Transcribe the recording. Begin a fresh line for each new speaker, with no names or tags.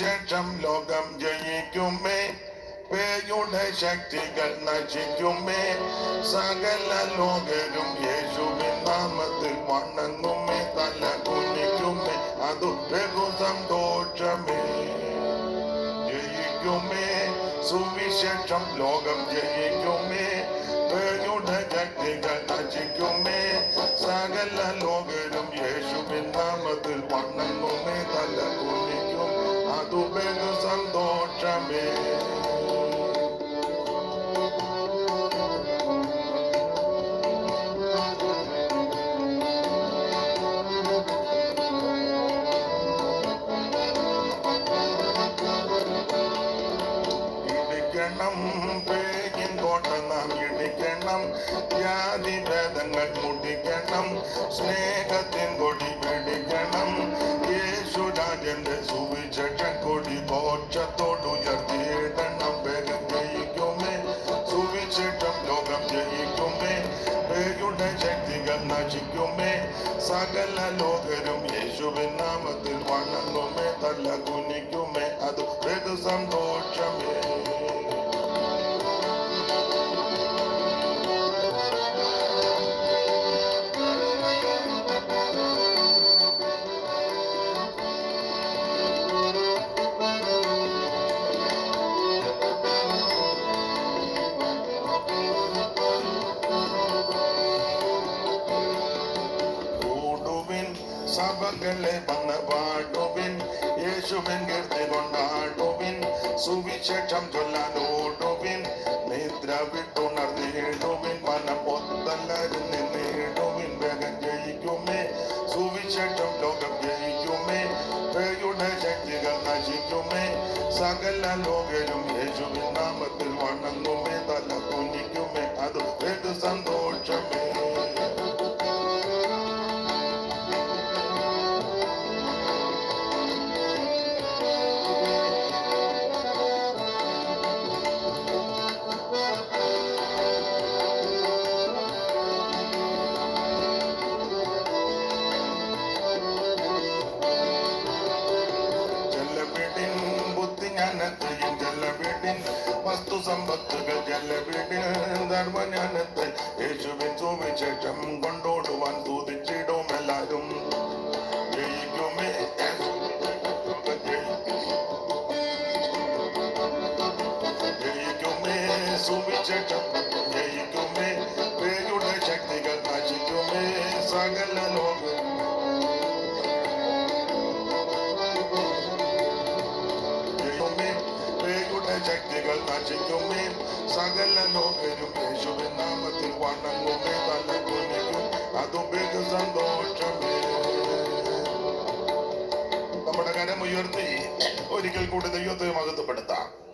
സുവിശേഷം ലോകം ജയിക്കുമേ. പേയുടെ ശക്തികൾ നശിക്കുമേ. സകല ലോകരും യേശുവിൻ നാമത്തിൽ വണങ്ങുമേ. തല കുനിക്കുമേ. അതു ബഹു സന്തോഷമേ. ജയിക്കുമേ. സുവിശേഷം ലോകം ജയിക്കുമേ. പേയുടെ ശക്തികൾ നശിക്കുമേ. സകല ലോകരും യേശുവിൻ നാമത്തിൽ വണങ്ങുമേ. തല കുനിക്കും ബഹു സന്തോഷമേ ഇടിക്കണം പേകിൻ കോട്ട നാം ഇടിക്കണം. ജാതി ഭേദങ്ങൾ മുടിക്കണം സ്നേഹത്തിൻ കൊടി ശക്തികൾ നശിക്കുമേ സകല ലോകരും യേശുവിൻ നാമത്തിൽ വണങ്ങുമേ തല കുനിക്കുമേ അത് ബഹു സന്തോഷമേ സഭകളെ വന്ന് പാട്ടുവിൻ യേശുവിൻ കീർത്തി കൊണ്ടാടുവിൻ. സുവിശേഷം ചൊല്ലാൻ ഓടുവിൻ. നിദ്ര വിട്ടുണർന്നിടുവിൻ. മനം പൊത്തല്ലരുന്ന് നേടുവിൻ വേഗം ജയിക്കുമേ. സുവിശേഷം ലോകം ജയിക്കുമേ. പേയുടെ ശക്തികൾ നശിക്കുമേ. സകല ലോകരും യേശുവിൻ നാമത്തിൽ വണങ്ങുമേ. തല വസ്തു സമ്പത്തുകൾ ജലവിടിൻ ധർമ്മജ്ഞാനത്തെ യേശുവിൻ സുവിശേഷം കൊണ്ടോടുവാൻ തുതിച്ചിടും എല്ലാരും ജയിക്കുമേ. ജയിക്കുമേ. സുവിശേഷം ജയിക്കുമേ. പേരുടെ ശക്തികൾ നശിക്കുമേ. സകല ലോകം ശക്തികൾ നശിക്കുമേ സകല ലോകരും യേശുവിൻ നാമത്തിൽ വണങ്ങുമേ അതും ബഹു സന്തോഷമേ. നമ്മുടെ കരമുയർത്തി ഒരിക്കൽ കൂടി ദൈവത്തെ മഹത്വപ്പെടുത്താം.